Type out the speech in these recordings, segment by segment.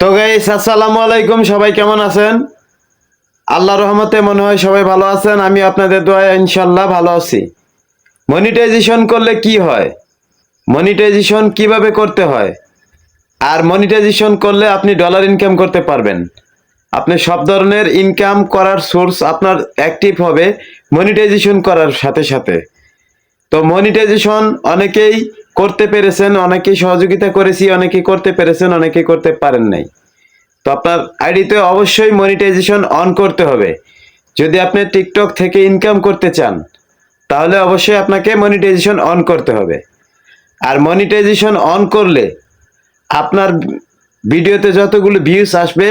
তো গাইস আসসালামু আলাইকুম, সবাই কেমন আছেন? আল্লাহ রহমতে মনে হয় সবাই ভালো আছেন, আমি আপনাদের দোয়ায় ইনশাল্লাহ ভালো আছি। মনিটাইজেশন করলে কি হয়? মনিটাইজেশন কীভাবে করতে হয়? আর মনিটাইজেশন করলে আপনি ডলার ইনকাম করতে পারবেন। আপনি সব ধরনের ইনকাম করার সোর্স আপনার অ্যাক্টিভ হবে মনিটাইজেশন করার সাথে সাথে। তো মনিটাইজেশন অনেকেই করতে পেরেছেন অনেকেই সহযোগিতা করেছি অনেকেই করতে পেরেছেন অনেকেই করতে পারেন নাই। তো আপনার আইডিতে অবশ্যই মনিটাইজেশন অন করতে হবে। যদি আপনি টিকটক থেকে ইনকাম করতে চান, তাহলে অবশ্যই আপনাকে মনিটাইজেশন অন করতে হবে। আর মনিটাইজেশন অন করলে আপনার ভিডিওতে যতগুলো ভিউজ আসবে,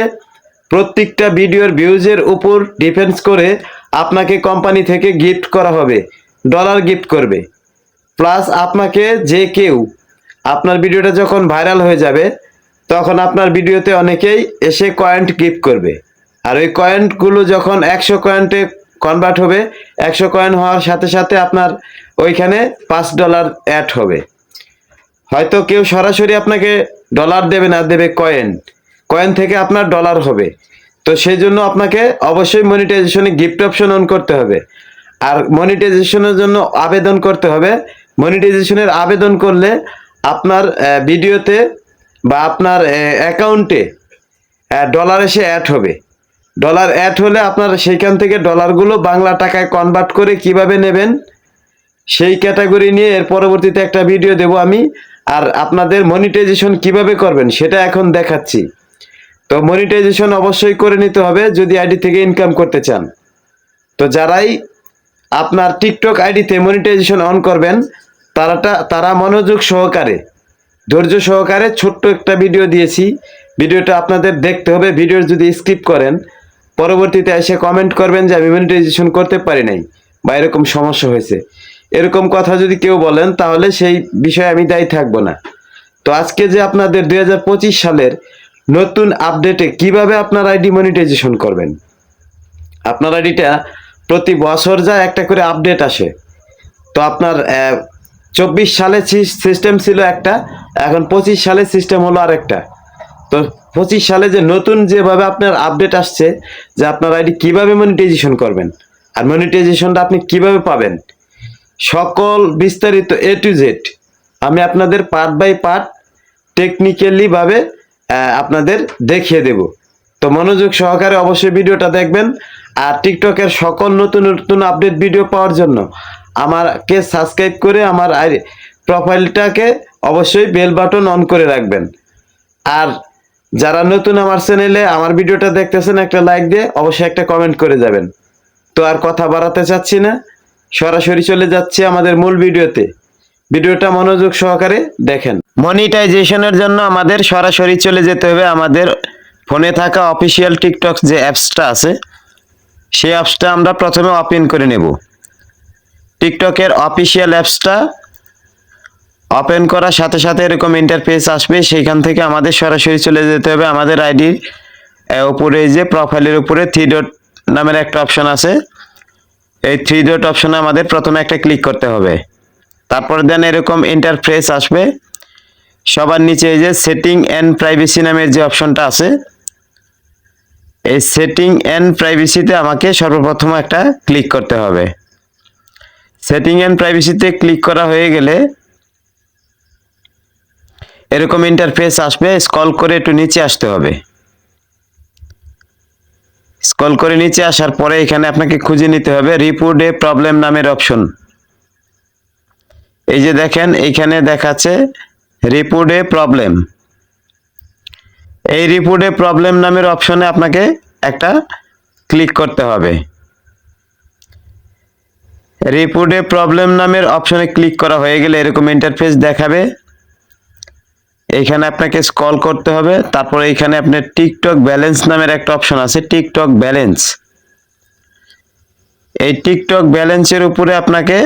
প্রত্যেকটা ভিডিওর ভিউজের উপর ডিপেন্ডস করে আপনাকে কোম্পানি থেকে গিফট করা হবে ডলার গিফট করবে। প্লাস আপনাকে যে কেউ আপনার ভিডিওটা যখন ভাইরাল হয়ে যাবে, তখন আপনার ভিডিওতে অনেকেই এসে কয়েন্ট গিফট করবে। আর ওই কয়েন্টগুলো যখন একশো কয়েন্টে কনভার্ট হবে, একশো কয়েন হওয়ার সাথে সাথে আপনার ওইখানে পাঁচ ডলার অ্যাড হবে। হয়তো কেউ সরাসরি আপনাকে ডলার দেবে না, দেবে কয়েন কয়েন থেকে আপনার ডলার হবে। তো সেই জন্য আপনাকে অবশ্যই মনিটাইজেশনে গিফট অপশন অন করতে হবে। আর মনিটাইজেশনের জন্য আবেদন করতে হবে মনিটাইজেশনের আবেদন করলে আপনার ভিডিওতে বা আপনার অ্যাকাউন্টে ডলার এসে অ্যাড হবে। ডলার অ্যাড হলে আপনার সেইখান থেকে ডলারগুলো বাংলা টাকায় কনভার্ট করে কীভাবে নেবেন, সেই ক্যাটাগরি নিয়ে এর পরবর্তীতে একটা ভিডিও দেব আমি। আর আপনাদের মনিটাইজেশন কীভাবে করবেন সেটা এখন দেখাচ্ছি। তো মনিটাইজেশন অবশ্যই করে নিতে হবে যদি আইডি থেকে ইনকাম করতে চান। তো যারাই আপনার টিকটক আইডিতে মনিটাইজেশন অন করবেন তারাটা, তারা মনোযোগ সহকারে, ধৈর্য সহকারে ছোট্ট একটা ভিডিও দিয়েছি। ভিডিওটা আপনাদের দেখতে হবে ভিডিও যদি স্কিপ করেন, পরবর্তীতে এসে কমেন্ট করবেন যে আমি মনিটাইজেশন করতে পারি নাই বা এরকম সমস্যা হয়েছে। এরকম কথা যদি কেউ বলেন, তাহলে সেই বিষয়ে আমি দায়ী থাকব না। তো আজকে যে আপনাদের দু হাজার পঁচিশ সালের নতুন আপডেটে কীভাবে আপনার আইডি মনিটাইজেশন করবেন? আপনার আইডিটা প্রতি বছর যা একটা করে আপডেট আসে। তো আপনার চব্বিশ সালে সিস্টেম ছিল একটা, এখন পঁচিশ সালে সিস্টেম হলো আরেকটা। তো পঁচিশ সালে যে নতুন যেভাবে আপনার আপডেট আসছে, যে আপনার আইডি কীভাবে মনিটাইজেশন করবেন, আর মনিটাইজেশনটা আপনি কীভাবে পাবেন, সকল বিস্তারিত এ টু জেড আমি আপনাদের পার্ট বাই পার্ট টেকনিক্যালিভাবে আপনাদের দেখিয়ে দেব। তো মনোযোগ সহকারে অবশ্যই ভিডিওটা দেখবেন, আর টিকটকের সকল নতুন নতুন আপডেট ভিডিও পাওয়ার জন্য আমাকে সাবস্ক্রাইব করে আমার প্রোফাইলটাকে অবশ্যই বেল বাটন অন করে রাখবেন। আর যারা নতুন আমার চ্যানেলে আমার ভিডিওটা দেখতেছেন, একটা লাইক দিয়ে অবশ্যই একটা কমেন্ট করে যাবেন। তো আর কথা বাড়াতে চাচ্ছি না, সরাসরি চলে যাচ্ছে আমাদের মূল ভিডিওতে। ভিডিওটা মনোযোগ সহকারে দেখেন। মনিটাইজেশনের জন্য আমাদের সরাসরি চলে যেতে হবে আমাদের ফোনে থাকা অফিসিয়াল টিকটক যে অ্যাপসটা আছে, সেই অ্যাপসটা আমরা প্রথমে ওপেন করে নেব। টিকটকের অফিসিয়াল অ্যাপসটা ওপেন করার সাথে সাথে এরকম ইন্টারফেস আসবে। সেইখান থেকে আমাদের সরাসরি চলে যেতে হবে। আমাদের আইডির উপরে যে প্রোফাইলের উপরে থ্রি ডট নামের একটা অপশন আছে। এই থ্রি ডট অপশনে আমাদের প্রথমে একটা ক্লিক করতে হবে। তারপর দেন এরকম ইন্টারফেস আসবে। সবার নিচে এই যে সেটিং অ্যান্ড প্রাইভেসি নামের যে অপশনটা আছে, এই সেটিং অ্যান্ড প্রাইভেসিতে আমাকে সর্বপ্রথম একটা ক্লিক করতে হবে। সেটিং অ্যান্ড প্রাইভেসিতে ক্লিক করা হয়ে গেলে এরকম ইন্টারফেস আসবে স্কল করে একটু নিচে আসতে হবে। স্ক্রল করে নিচে আসার পরে এখানে আপনাকে খুঁজে নিতে হবে রিপোর্ট এ প্রবলেম নামের অপশন এই যে দেখেন এইখানে দেখাচ্ছে রিপোর্ট এ প্রবলেম এই রিপোর্টে প্রবলেম নামের অপশনে আপনাকে একটা ক্লিক করতে হবে। রিপোর্টে প্রবলেম নামের অপশনে ক্লিক করা হয়ে গেলে এরকম ইন্টারফেস দেখাবে। এইখানে আপনাকে স্ক্রল করতে হবে। তারপরে এইখানে আপনার টিকটক ব্যালেন্স নামের একটা অপশন আছে টিকটক ব্যালেন্স এই টিকটক ব্যালেন্সের উপরে আপনাকে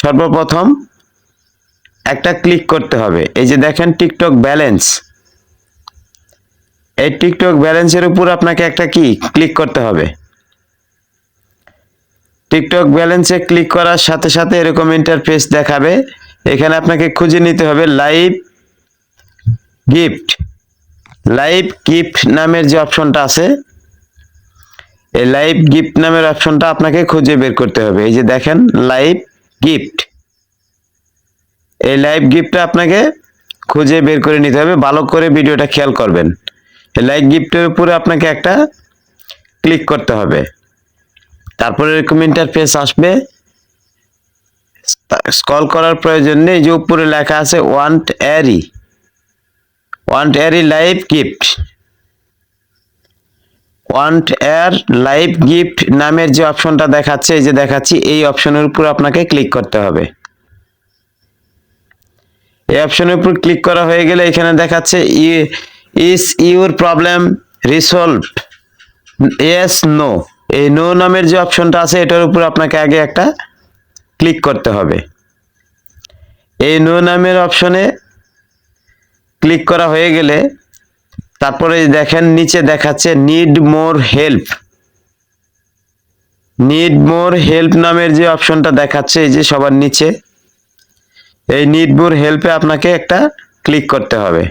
সর্বপ্রথম একটা ক্লিক করতে হবে। এই যে দেখেন টিকটক ব্যালেন্স এই টিকটক ব্যালেন্সের উপর আপনাকে একটা কি? ক্লিক করতে হবে। টিকটক ব্যালেন্সে ক্লিক করার সাথে সাথে এরকম ইন্টারফেস দেখাবে। এখানে আপনাকে খুঁজে নিতে হবে লাইভ গিফট। লাইভ গিফট নামের যে অপশনটা আছে, এই লাইভ গিফট নামের অপশনটা আপনাকে খুঁজে বের করতে হবে। এই যে দেখেন, লাইভ গিফট। এই লাইভ গিফটটা আপনাকে খুঁজে বের করে নিতে হবে। ভালো করে ভিডিওটা খেয়াল করবেন। এই লাইভ গিফটের উপরে আপনাকে একটা ক্লিক করতে হবে। তারপরে এরকম ইন্টারফেস আসবে। স্কল করার প্রয়োজন নেই, যে উপরে লেখা আছে want airy want airy live gift want air live gift নামের যে অপশনটা দেখাচ্ছে, এই যে দেখাচ্ছি, এই অপশনের উপর আপনাকে ক্লিক করতে হবে। এই অপশনের উপর ক্লিক করা হয়ে গেলে এখানে দেখাচ্ছে is your problem resolve yes no এই নো নামের যে অপশনটা আছে, এটার উপর আপনাকে আগে একটা ক্লিক করতে হবে। এই নো নামের অপশনে ক্লিক করা হয়ে গেলে তারপরে দেখেন, নিচে দেখাচ্ছে need more help need more help নামের যে অপশনটা দেখাচ্ছে, এই যে সবার নিচে, এই নিড মোর হেল্পে আপনাকে একটা ক্লিক করতে হবে।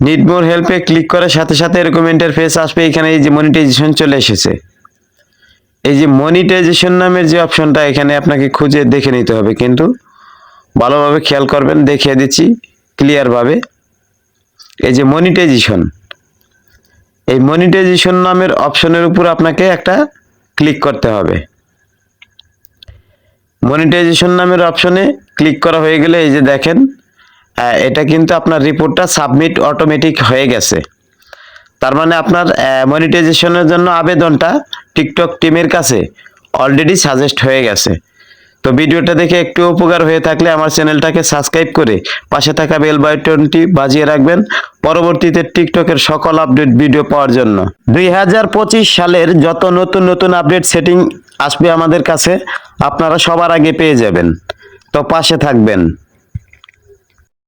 নিড মোর হেল্পে ক্লিক করার সাথে সাথে এরকম ইন্টারফেস আসবে। এখানে এই যে মনিটাইজেশন চলে এসেছে। এই যে মনিটাইজেশন নামের যে অপশনটা এখানে আপনাকে খুঁজে দেখে নিতে হবে কিন্তু। ভালোভাবে খেয়াল করবেন, দেখিয়ে দিচ্ছি ক্লিয়ারভাবে এই যে মনিটাইজেশন এই মনিটাইজেশন নামের অপশনের উপর আপনাকে একটা ক্লিক করতে হবে। মনিটাইজেশন নামের অপশনে ক্লিক করা হয়ে গেলে এই যে দেখেন এটা কিন্তু আপনার রিপোর্টটা সাবমিট অটোমেটিক হয়ে গেছে। তার মানে আপনার মনিটাইজেশনের জন্য আবেদনটা টিকটক টিমের কাছে অলরেডি সাজেস্ট হয়ে গেছে। তো ভিডিওটা দেখে একটু উপকার হয়ে থাকলে আমার চ্যানেলটাকে সাবস্ক্রাইব করে পাশে থাকা বেল বাটনটি বাজিয়ে রাখবেন পরবর্তীতে টিকটকের সকল আপডেট ভিডিও পাওয়ার জন্য। দুই হাজার পঁচিশ সালের যত নতুন নতুন আপডেট সেটিং আসবে আমাদের কাছে, আপনারা সবার আগে পেয়ে যাবেন। তো পাশে থাকবেন।